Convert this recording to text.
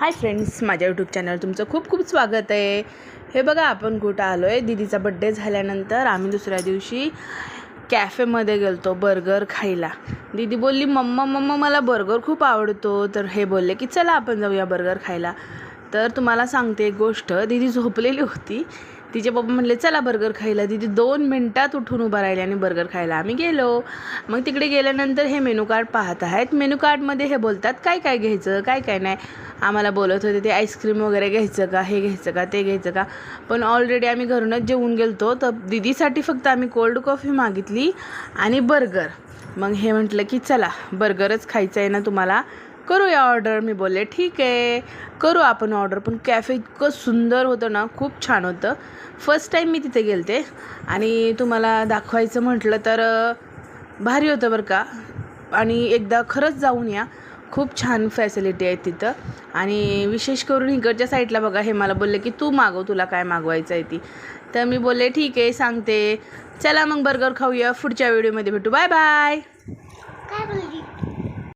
हाय friends माझ्या YouTube channel तुमचं खूप खूप स्वागत आहे. हे बघा आपण कुठं आलो आहे दिदीचा बड्डे झाल्यानंतर आम्ही दुसऱ्या दिवशी कॅफेमध्ये गेलतो बर्गर खायला. दीदी बोलली मम्मा मम्मा मला बर्गर खूप आवडतो. तर हे बोलले की चला आपण जाऊया बर्गर खायला. तर तुम्हाला सांगते एक गोष्ट दीदी झोपलेली होती. तिचे पप्पा म्हणले चला बर्गर खायला. तिथे दोन मिनटात उठून उभा राहिले आणि बर्गर खायला आम्ही गेलो. मग तिकडे गेल्यानंतर हे मेनू कार्ड पाहत आहेत. मेनू कार्डमध्ये हे बोलतात काय काय घ्यायचं काय काय नाही? आम्हाला बोलत होते ते आईस्क्रीम वगैरे घ्यायचं का? हे घ्यायचं का? ते घ्यायचं का? पण ऑलरेडी आम्ही घरूनच जेवून गेलतो. तर दीदीसाठी फक्त आम्ही कोल्ड कॉफी मागितली आणि बर्गर मग हे म्हटलं की चला बर्गरच खायचं आहे ना तुम्हाला? करूया ऑर्डर मी बोलले ठीक आहे करू आपण ऑर्डर पण कॅफे इतकं सुंदर होतं ना खूप छान होतं. फर्स्ट टाईम मी तिथे गेलते. आणि तुम्हाला दाखवायचं म्हटलं तर भारी होतं बरं का. आणि एकदा खरंच जाऊन या. खूप छान फॅसिलिटी आहे तिथं. आणि विशेष करून इकडच्या साईडला बघा हे मला बोलले की तू मागव तुला काय मागवायचं आहे ती. तर मी बोलले ठीक आहे सांगते. चला मग बर्गर खाऊया. पुढच्या व्हिडिओमध्ये भेटू. बाय बाय काय बोलली?